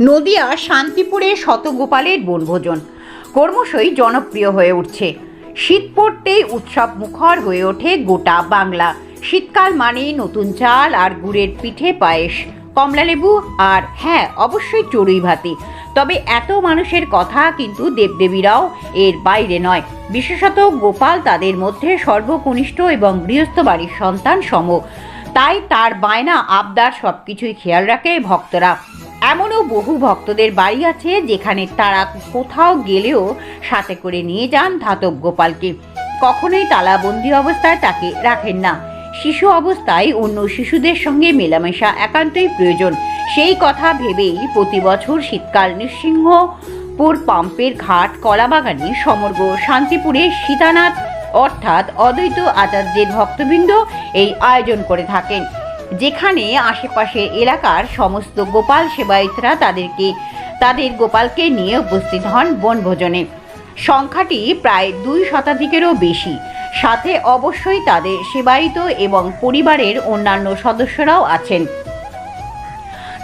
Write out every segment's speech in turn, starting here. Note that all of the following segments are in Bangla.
নদিয়া শান্তিপুরে শতগোপালের বনভোজন। কর্মশই জনপ্রিয় হয়ে উঠছে। শীত পড়তেই উৎসব মুখর হয়ে ওঠে গোটা বাংলা। শীতকাল মানে নতুন চাল আর গুড়ের পিঠে পায়েস, কমলালেবু আর হ্যাঁ অবশ্যই চড়ুই ভাতি। তবে এত মানুষের কথা কিন্তু দেবদেবীরাও এর বাইরে নয়। বিশেষত গোপাল তাদের মধ্যে সর্বকনিষ্ঠ এবং গৃহস্থ বাড়ির সন্তান সম। তাই তার বায়না, আবদার সবকিছুই খেয়াল রাখে ভক্তরা। এমনও বহু ভক্তদের বাড়ি আছে যেখানে তারা কোথাও গেলেও সাথে করে নিয়ে যান ধাতব গোপালকে। কখনোই তালাবন্দি অবস্থায় তাকে রাখেন না। শিশু অবস্থায় অন্য শিশুদের সঙ্গে মেলামেশা একান্তই প্রয়োজন। সেই কথা ভেবেই প্রতি বছর শীতকাল নৃসিংহপুর পাম্পের ঘাট, কলাবাগানে সমগ্র শান্তিপুরে সীতানাথ, অর্থাৎ অদ্বৈত আচার্যের ভক্তবৃন্দ এই আয়োজন করে থাকেন। যেখানে আশেপাশের এলাকার সমস্ত গোপাল সেবায়িতরা তাদেরকে, তাদের গোপালকে নিয়ে উপস্থিত হন বনভোজনে। সংখ্যাটি প্রায় দুই শতাধিকেরও বেশি। সাথে অবশ্যই তাদের সেবায়িত এবং পরিবারের অন্যান্য সদস্যরাও আছেন।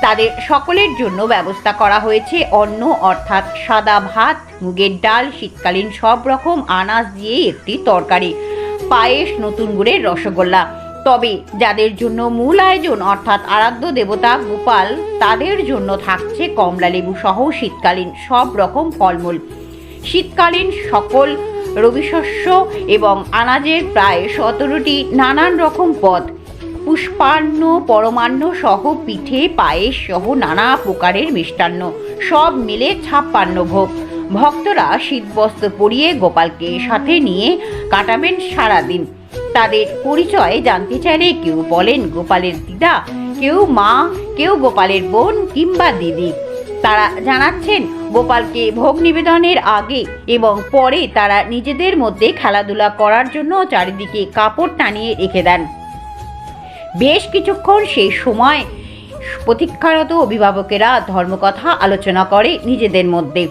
তাদের সকলের জন্য ব্যবস্থা করা হয়েছে অন্ন, অর্থাৎ সাদা ভাত, মুগের ডাল, শীতকালীন সব রকম আনাজ দিয়ে একটি তরকারি, পায়েস, নতুন গুড়ের রসগোল্লা। তবে যাদের জন্য মূল আয়োজন, অর্থাৎ আরাধ্য দেবতা গোপাল, তাদের জন্য থাকছে কমলা লেবু সহ শীতকালীন সব রকম ফলমূল। শীতকালীন সকল রবিশস্য এবং আনাজের প্রায় সতেরোটি নানান রকম পদ, পুষ্পান্ন, পরমান্ন সহ পিঠে, পায়েস সহ নানা প্রকারের মিষ্টান্ন, সব মিলে ছাপ্পান্ন ভোগ। ভক্তরা শীতবস্ত্র পরিয়ে গোপালকে সাথে নিয়ে কাটাবেন সারাদিন। তাদের পরিচয় জানতে চাইলে কেউ বলেন গোপালের দিদা, কেউ মা, কেউ গোপালের বোন কিংবা দিদি। তারা জানাচ্ছেন গোপালকে ভোগ নিবেদনের আগে এবং পরে তারা নিজেদের মধ্যে খেলাধুলা করার জন্য চারিদিকে কাপড় টানিয়ে রেখে দেন। বেশ কিছুক্ষণ সেই সময় প্রতীক্ষারত অভিভাবকেরা ধর্মকথা আলোচনা করে নিজেদের মধ্যে।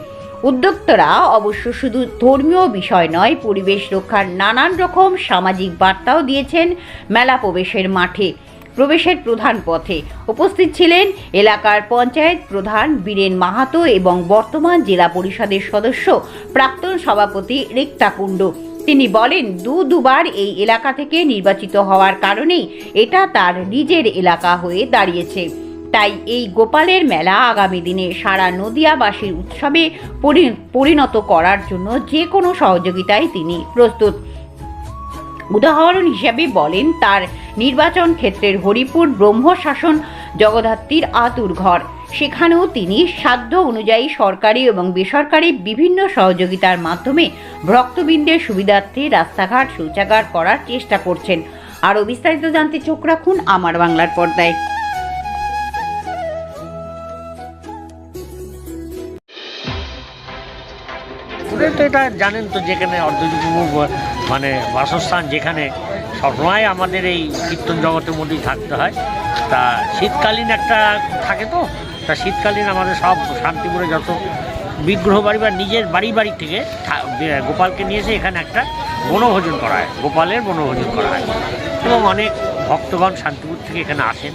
উদ্যোক্তরা অবশ্য শুধু ধর্মীয় বিষয় নয়, পরিবেশ রক্ষার নানান রকম সামাজিক বার্তাও দিয়েছেন মেলা প্রবেশের মাঠে। প্রবেশের প্রধান পথে উপস্থিত ছিলেন এলাকার পঞ্চায়েত প্রধান বীরেন মাহাতো এবং বর্তমান জেলা পরিষদের সদস্য প্রাক্তন সভাপতি রিক্তা কুণ্ডু। তিনি বলেন, দু দুবার এই এলাকা থেকে নির্বাচিত হওয়ার কারণেই এটা তার নিজের এলাকা হয়ে দাঁড়িয়েছে। তাই এই গোপালের মেলা আগামী দিনে সারা নদিয়াবাসীর উৎসবে পরি- পরিণত করার জন্য যে কোনো সহযোগিতায় তিনি প্রস্তুত। উদাহরণ হিসেবে বলেন, তার নির্বাচন ক্ষেত্রের হরিপুর ব্রহ্ম শাসন জগদ্ধাত্রীর আতুর ঘর। সেখানেও তিনি সাধ্য অনুযায়ী সরকারি এবং বেসরকারি বিভিন্ন সহযোগিতার মাধ্যমে ভক্তবৃন্দের সুবিধার্থে রাস্তাঘাট শৌচাগার করার চেষ্টা করছেন। আরও বিস্তারিত জানতে চোখ রাখুন আমার বাংলার পর্দায়। ওদের তো এটা জানেন তো যেখানে অর্ধযুগ মানে বাসস্থান যেখানে সবসময় আমাদের এই কীর্তন জগতের মধ্যেই থাকতে হয়। তা শীতকালীন একটা থাকে তো, তা শীতকালীন আমাদের সব শান্তিপুরে যত বিগ্রহ বাড়ি বা নিজের বাড়ি বাড়ি থেকে গোপালকে নিয়ে এসে এখানে একটা বনভোজন করা হয়, গোপালের বনভোজন করা হয়। এবং অনেক ভক্তগণ শান্তিপুর থেকে এখানে আসেন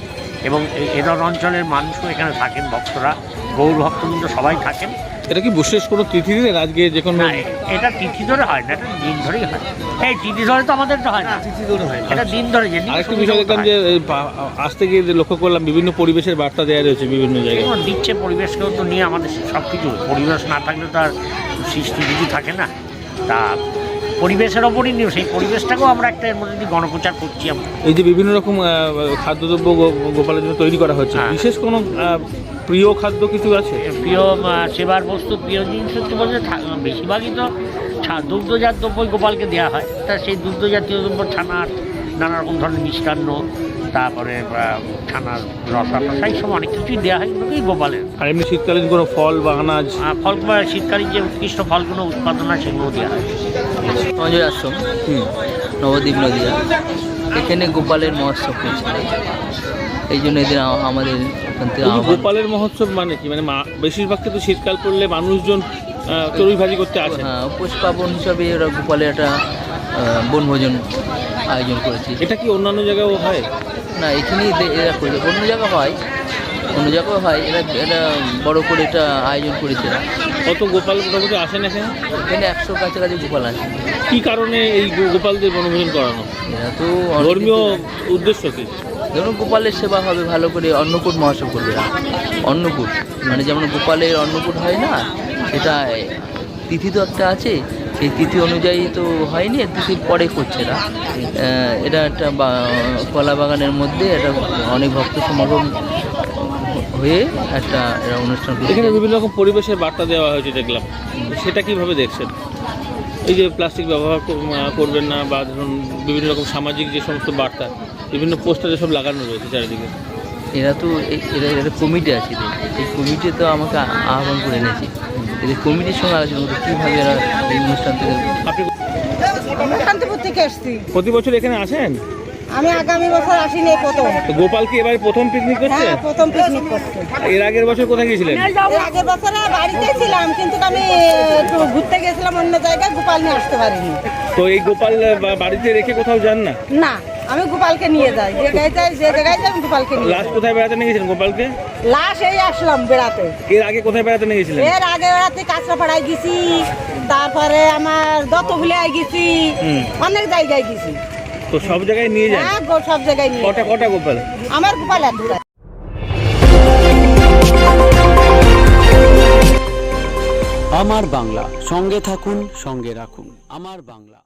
এবং এদর অঞ্চলের মানুষও এখানে থাকেন, ভক্তরা গৌর ভক্তবৃন্দ সবাই থাকেন। এটা কি বিশেষ কোনো তিথি দিলেন আজকে যে কোনো না এটা তিথি ধরে হয় না এটা দিন ধরেই হয়। এই তিথি ধরে তো আমাদের তো হয় না। তিথি ধরে হয় এটা দিন ধরে যে আরেকটা বিষয় দেখলাম যে আজ থেকে আসতে গিয়ে যে লক্ষ্য করলাম বিভিন্ন পরিবেশের বার্তা দেওয়া রয়েছে বিভিন্ন জায়গায়। দিচ্ছে পরিবেশকেও তো নিয়ে আমাদের সব কিছু পরিবেশ না থাকলে তো আর সৃষ্টি কিছু থাকে না তা পরিবেশের ওপরই নিয়ে সেই পরিবেশটাকেও আমরা একটা এর মধ্যে গণপ্রচার করছি আমরা। এই যে বিভিন্ন রকম খাদ্যদ্রব্য গোপালের জন্য তৈরি করা হচ্ছে হ্যাঁ। বিশেষ কোনো প্রিয় খাদ্য কিছু আছে? প্রিয় সেবার বস্তু প্রিয় জিনিস হচ্ছে বলতে বেশিরভাগই তো দুগ্ধজাত দ্রব্যই গোপালকে দেওয়া হয়। তা সেই দুগ্ধজাতীয় দ্রব্য ছানার নানা রকম ধরনের মিষ্টান্ন তারপরে ছানার রসা টসা সব অনেক কিছুই দেওয়া হয় এগুলোকেই গোপালের। আর এমনি শীতকালীন কোনো ফল বা আনাজ? ফল বা শীতকালীন যে উৎকৃষ্ট ফলগুলো উৎপাদন হয় সেগুলো দেওয়া হয়। সঞ্জয় আশ্রম। নবদ্বীপ নদিয়া। এখানে গোপালের মহোৎসব হয়েছে এই জন্য এদের আমাদের গোপালের মহোৎসব মানে কি? মানে বেশিরভাগ ক্ষেত্রে শীতকাল পড়লে মানুষজন চড়ুই ভাজি করতে আসে। হ্যাঁ উপোস পার্বণ হিসাবে ওরা গোপালের একটা বনভোজন আয়োজন করেছে। এটা কি অন্যান্য জায়গায়ও হয়? না এখানেই এরা করেছে অন্য জায়গা হয়। অন্য জায়গায় হয় এরা এটা বড় করে এটা আয়োজন করেছে। কত গোপাল মোটামুটি আসেন এখানে? এখানে একশোর কাছাকাছি গোপাল আছে কি কারণে এই গোপালদের বনভোজন করানো? এরা তো ধর্মীয় উদ্দেশ্য কি? ধরুন গোপালের সেবা হবে ভালো করে অন্নকূট মহাসব করবে। অন্নকূট মানে যেমন গোপালের অন্নকূট হয় না সেটা তিথি তো একটা আছে সেই তিথি অনুযায়ী তো হয়নি তিথির পরে করছে না এটা একটা কলা বাগানের মধ্যে এটা অনেক ভক্ত সমাগম হয়ে একটা এরা অনুষ্ঠান এখানে বিভিন্ন রকম পরিবেশের বার্তা দেওয়া হয়েছে দেখলাম। সেটা কীভাবে দেখছেন? এই যে প্লাস্টিক ব্যবহার করবেন না বা ধরুন বিভিন্ন রকম সামাজিক যে সমস্ত বার্তা বিভিন্ন পোস্টারে সব লাগানো রয়েছে চারিদিকে। এরা তো এই- এরা এরা কমিটি আছে। এই কমিটি তো আমাকে আহ্বান করে এনেছে। এদের কমিটির সঙ্গে আলোচনা করতে কীভাবে এরা এই অনুষ্ঠান থেকে আপনি প্রতি বছর এখানে আসেন? আমি আগামী বছর আসিনি প্রথম। তো গোপাল কি এবার প্রথম পিকনিক করছে? হ্যাঁ প্রথম পিকনিক করছি। এর আগের বছর কোথায় গিয়েছিলেন? এর আগের বছরে বাড়িতে ছিলাম কিন্তু আমি একটু ঘুরতে গেছিলাম অন্য জায়গায় গোপাল নিয়ে আসতে পারিনি। তো এই গোপাল বাড়িতে রেখে কোথাও যান না? না আমি গোপালকে নিয়ে যাই। যে জায়গায় যাই যে জায়গায় যাই আমি গোপালকে নিয়ে লাস্ট কোথায় বেড়াতে নিয়ে গেছিলেন গোপালকে? লাশ এই আসলাম বেড়াতে। এর আগে কোথায় বেড়াতে নিয়ে গেছিলেন? এর আগে বেড়াতে কাঁচরাপাড়ায় গেছি তারপরে আমার দত্তভুলিয়ায় গেছি অনেক জায়গায় গেছি। তো সব জায়গায় নিয়ে যায় হ্যাঁ গো- সব জায়গায় নিয়ে কটা কটা গোপাল? আমার গোপাল একটা আমার বাংলা সঙ্গে থাকুন সঙ্গে রাখুন। আমার বাংলা।